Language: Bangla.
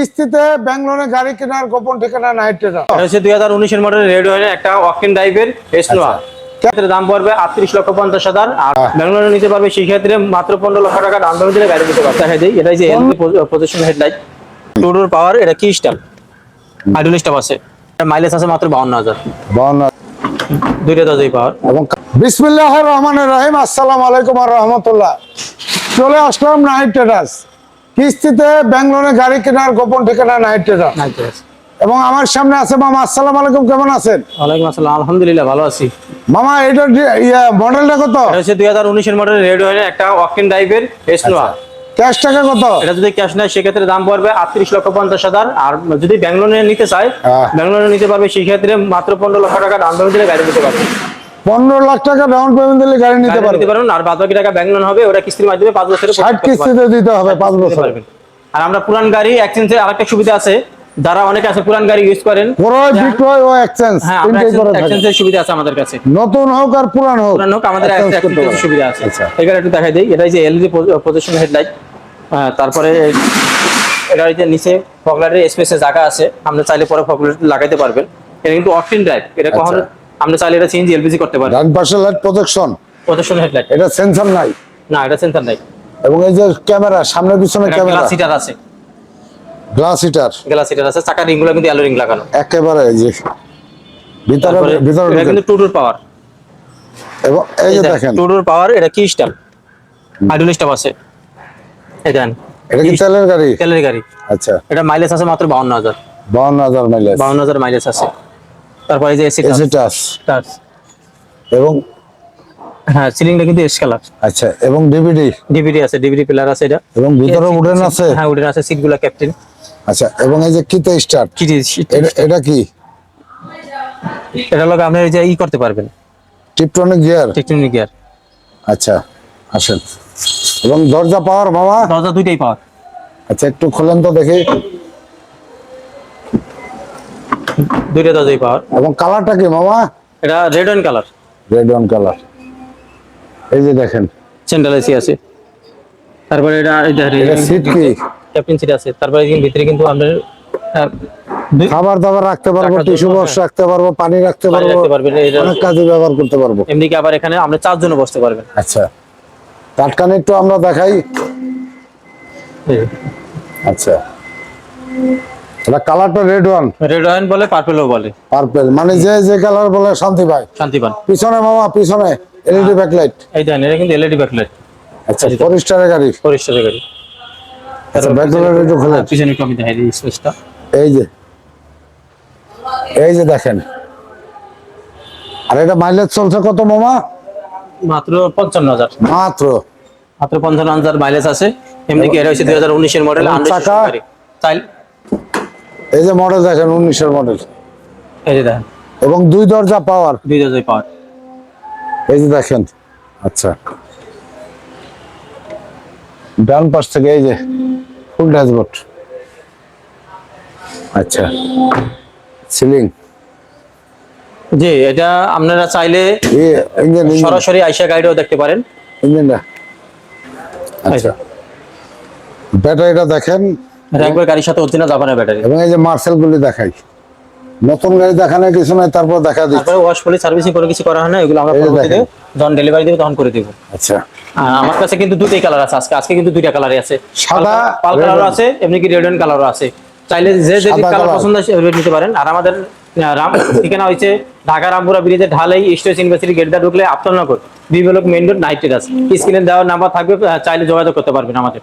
কিস্তিতে ব্যাঙ্গালোরে গাড়ি কেনার গোপন ঠিকানা নাইট ট্রেডার। এটা হচ্ছে দুই হাজার উনিশের মডেল রেড ওয়াইনের একটা ওয়াকিং ড্রাইভের এসনোয়া ক্ষেত্রে দাম পড়বে আটত্রিশ লক্ষ পঞ্চাশ হাজার। আর হ্যাঁ। ব্যাঙ্গালোরে নিতে পারবে সেই ক্ষেত্রে মাত্র পনেরো লক্ষ টাকা ডাউন পেমেন্ট দিলে গাড়ি নিতে পারবে। এটা যে হেডলাইট পাওয়ার এটা কি স্টার আইডল স্টাফ আছে। মাইলেজ আছে মাত্র বাউন্ন হাজার। বাউন্ন দুইটা দশই পাওয়ার এবং বিসমিল্লাহ রহমানের রহিম আসসালামু আলাইকুম আর রহমতুল্লাহ। চলে আসলাম নাইট ট্রেডার্স কিস্তিতে ব্যাঙ্গালোরে গাড়ি কেনার গোপন ঠিকানা নাইট ট্রেডার এবং আমার সামনে আছে মামা আসসালামু আলাইকুম কেমন আছেন? ওয়ালাইকুম আসসালাম আলহামদুলিল্লাহ ভালো আছি। মামা ইয়া মডেলটা কত? এটা হচ্ছে দুই হাজার উনিশের মডেল রেড ওয়াইনের একটা ওয়াকিং ড্রাইভের এসনোয়া ক্যাশ টাকা কত? এটা যদি ক্যাশ নেয় সেক্ষেত্রে দাম পড়বে আটত্রিশ লক্ষ পঞ্চাশ হাজার। আর যদি ব্যাঙ্গালোরে নিতে চায় হ্যাঁ। ব্যাঙ্গালোরে নিতে পারবে সেই ক্ষেত্রে মাত্র পনেরো লক্ষ টাকা দাম দিলে গাড়ি নিতে পারবে। পনেরো লাখ টাকা ডাউন পেমেন্ট দিলে গাড়ি নিতে পারবেন আর বাদ বাকি টাকা ব্যাঙ্গালোর হবে ওটা কিস্তির মাধ্যমে পাঁচ বছরের ষাট কিস্তিতে দিতে হবে পাঁচ বছর। আর আমরা পুরান গাড়ি এক্সচেঞ্জের আরেকটা সুবিধা আছে। যারা অনেকে আছে পুরান গাড়ি ইউজ করেন ক্রয় বিক্রয় ও এক্সচেঞ্জ হ্যাঁ তিনটেই করে থাকে এক্সচেঞ্জের সুবিধা আছে আমাদের কাছে। নতুন হোক আর পুরান হোক পুরান হোক আমাদের এক্সচেঞ্জের সুবিধা আছে। আচ্ছা। এখানে একটু দেখাই দিই এটা যে এলইডি পজিশন হেডলাইট তারপরে এটা নিচে ফগলারের স্পেসে জায়গা আছে। আপনি চাইলে পরে ফগলার লাগাইতে পারবেন। এটা কিন্তু অকটিন ড্রাইভ এটা কখনো আপনি চাইলে এটা চেঞ্জ এলপিজি করতে পারেন ডান পাশে লাইট প্রজেকশন পজিশন হেডলাইট এটা সেন্সর নাই। না এটা সেন্সার নাই। এবং এই যে ক্যামেরা সামনে পিছনে ক্যামেরা গ্লাস হিটার আছে। গ্লাস হিটার গ্লাস হিটার আছে চাকা রিংগুলো কিন্তু অ্যালো রিং লাগানো। একেবারে এই যে ভিতরে ভিতরে এটা। কিন্তু টুডোর পাওয়ার এবং এই যে দেখেন। টুডোর পাওয়ার এটা কি স্টার আইডল স্টাফ আছে। এই দেন এটা কি তেলের গাড়ি? তেলের গাড়ি। আচ্ছা। এটা মাইলেজ আছে মাত্র বাউন্ন হাজার। বাউন্ন হাজার মাইলেজ বাউন্ন হাজার মাইলেজ আছে। তারপরে যে এসি এসি টাচ টাচ এবং? হ্যাঁ সিলিংটা কিন্তু এস কালার আচ্ছা এবং ডিভিডি ডিভিডি আছে ডিভিডি প্লেয়ার আছে এটা। এবং ভিতরে উডেন আছে? হ্যাঁ উডেন আছে সিটগুলো ক্যাপ্টেন আচ্ছা এবং এই যে কিতে স্টার্ট কি এটা কি? এটা লোক আপনি এই যে ই করতে পারবেন। টিপটনিক গিয়ার টেকটনিক গিয়ার আচ্ছা আসেন। এবং দরজা পাওয়ার মামা দরজা দুইটাই পাওয়ার আচ্ছা একটু খোলেন তো দেখি। দুইটা দরজাই পাওয়ার। এবং কালারটা কি মামা? এটা red and colour red one colour এই যে দেখেন। সেন্ট্রাল এসি আছে। তারপরে এটা এটা সিট কি ক্যাপ্টেন সিট আছে। তারপরে ভিতরে কিন্তু দুই- খাবার দাবার রাখতে পারব টিস্যু বক্স রাখতে পারব পানি রাখতে পারব রাখতে পারবেন, এটা- অনেক কাজে ব্যবহার করতে পারব। এমনিকে আবার এখানে আপনি চারজনও বসতে পারবেন। আচ্ছা। টাটকানি একটু আমরা দেখাই। আচ্ছা। এটা কালারটা রেড ওয়ান রেড ওয়াইন বলে পার্পেলও বলে। পার্পেল মানে যে যে কালার বলে শান্তি পায়। শান্তি পান। পিছনে মামা পিছনে এলইডি ব্যাকলাইট এই দেন এটা কিন্তু এলইডি ব্যাকলাইট আচ্ছা ফরিস্টারের গাড়ি। পরিষ্কার গাড়ি। আচ্ছা ব্যাকলাইট একটু হ্যাঁ, পিছনে একটু আমি দেখাই দিই স্পেসটা এই যে। এই যে দেখেন। আর এটা মাইলেজ চলছে কত মামা? মাত্র পঞ্চান্ন হাজার। মাত্র। মাত্র পঞ্চান্ন হাজার মাইলেজ আছে। এমনি কি এটা হচ্ছে দুই হাজার উনিশের মডেল চাকা? চাই এই যে মডেল দেখেন উনিশের মডেল এই যে দেখেন। এবং দুই দরজা পাওয়ার দুই হাজার পাওয়ার এই যে দেখেন আচ্ছা। ডান পাশ থেকে এই যে ফুল ড্যাশবোর্ড আচ্ছা সিলিং জি এটা আপনারা চাইলে সরাসরি আইসা গাড়িও দেখতে পারেন। ইঞ্জিনটা আচ্ছা। ব্যাটারিটা দেখেন একবার গাড়ির সাথে অরিজিনাল জাপানের ব্যাটারি। এবং এই যে মার্সেল গুলি দেখাই। নতুন গাড়ি দেখানোর কিছু নাই তারপর দেখা তারপরে ওয়াশ পলি সার্ভিসিং করে কিছু করা হয় না এগুলো আমরা পরবর্তীতে যখন ডেলিভারি দেবো তখন করে দেবো। আচ্ছা। আর আমার কাছে কিন্তু দুটোই কালার আছে আজকে আজকে কিন্তু দুইটা কালারই আছে। সাদা, পাল কালারও আছে এমনি কি রেড অ্যান্ড কালারও আছে। চাইলে যে যে কালার পছন্দ হয় নিতে পারেন। আর আমাদের রাম ঠিকানা হয়েছে ঢাকা রামপুরা ব্রিজের ঢালাই স্টেজ ইউনিভার্সিটি গেটটা ঢুকলে আফতারনগর। বিবেলক মেইন রোড নাইটেড আছে। স্ক্রিনে দেওয়ার নাম্বার থাকবে চাইলে যোগাযোগ করতে পারবেন আমাদের।